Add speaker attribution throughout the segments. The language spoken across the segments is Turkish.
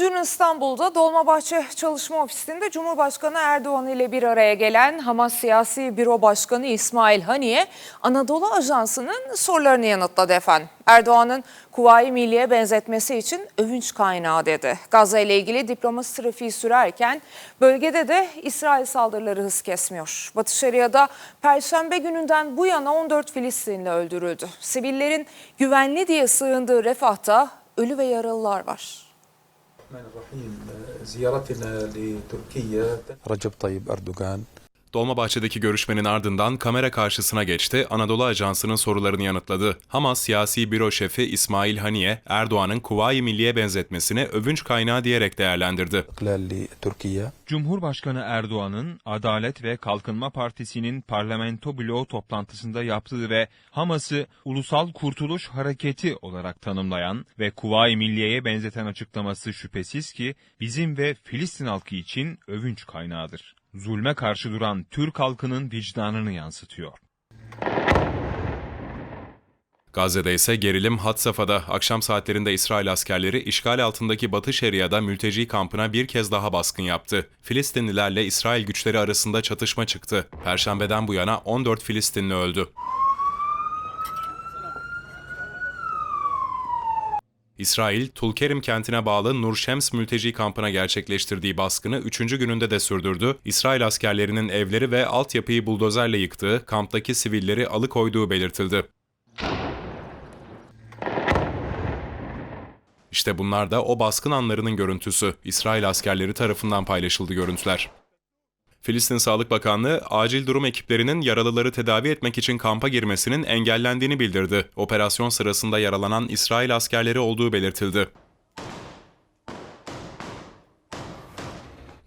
Speaker 1: Dün İstanbul'da Dolmabahçe Çalışma Ofisi'nde Cumhurbaşkanı Erdoğan ile bir araya gelen Hamas Siyasi Büro Başkanı İsmail Haniye, Anadolu Ajansı'nın sorularını yanıtladı efendim. Erdoğan'ın Kuvayi Milliye benzetmesi için övünç kaynağı dedi. Gazze ile ilgili diplomasi trafiği sürerken bölgede de İsrail saldırıları hız kesmiyor. Batı Şeria'da Perşembe gününden bu yana 14 Filistinli öldürüldü. Sivillerin güvenli diye sığındığı Refah'ta ölü ve yaralılar var.
Speaker 2: الرحمن الرحيم زيارتنا لتركيا.
Speaker 3: رجب طيب أردوغان.
Speaker 4: Dolmabahçe'deki görüşmenin ardından kamera karşısına geçti, Anadolu Ajansı'nın sorularını yanıtladı. Hamas siyasi büro şefi İsmail Haniye, Erdoğan'ın Kuvayi Milliye benzetmesini övünç kaynağı diyerek değerlendirdi.
Speaker 5: Cumhurbaşkanı Erdoğan'ın Adalet ve Kalkınma Partisi'nin parlamento bloğu toplantısında yaptığı ve Hamas'ı Ulusal Kurtuluş Hareketi olarak tanımlayan ve Kuvayi Milliye'ye benzeten açıklaması şüphesiz ki bizim ve Filistin halkı için övünç kaynağıdır. Zulme karşı duran Türk halkının vicdanını yansıtıyor.
Speaker 4: Gazze'de ise gerilim had safhada. Akşam saatlerinde İsrail askerleri işgal altındaki Batı Şeria'da mülteci kampına bir kez daha baskın yaptı. Filistinlilerle İsrail güçleri arasında çatışma çıktı. Perşembeden bu yana 14 Filistinli öldü. İsrail, Tulkerim kentine bağlı Nur Şems mülteci kampına gerçekleştirdiği baskını 3. gününde de sürdürdü. İsrail askerlerinin evleri ve altyapıyı buldozerle yıktığı, kamptaki sivilleri alıkoyduğu belirtildi. İşte bunlar da o baskın anlarının görüntüsü. İsrail askerleri tarafından paylaşıldı görüntüler. Filistin Sağlık Bakanlığı, acil durum ekiplerinin yaralıları tedavi etmek için kampa girmesinin engellendiğini bildirdi. Operasyon sırasında yaralanan İsrail askerleri olduğu belirtildi.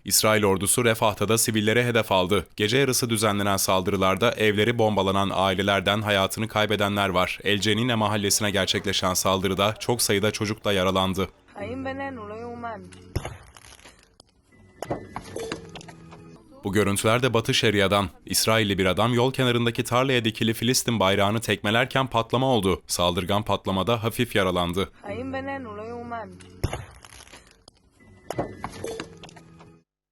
Speaker 4: İsrail ordusu Refah'ta da sivillere hedef aldı. Gece yarısı düzenlenen saldırılarda evleri bombalanan ailelerden hayatını kaybedenler var. El Cenine mahallesine gerçekleşen saldırıda çok sayıda çocuk da yaralandı. Bu görüntüler de Batı Şeria'dan. İsrailli bir adam yol kenarındaki tarlaya dikili Filistin bayrağını tekmelerken patlama oldu. Saldırgan patlamada hafif yaralandı.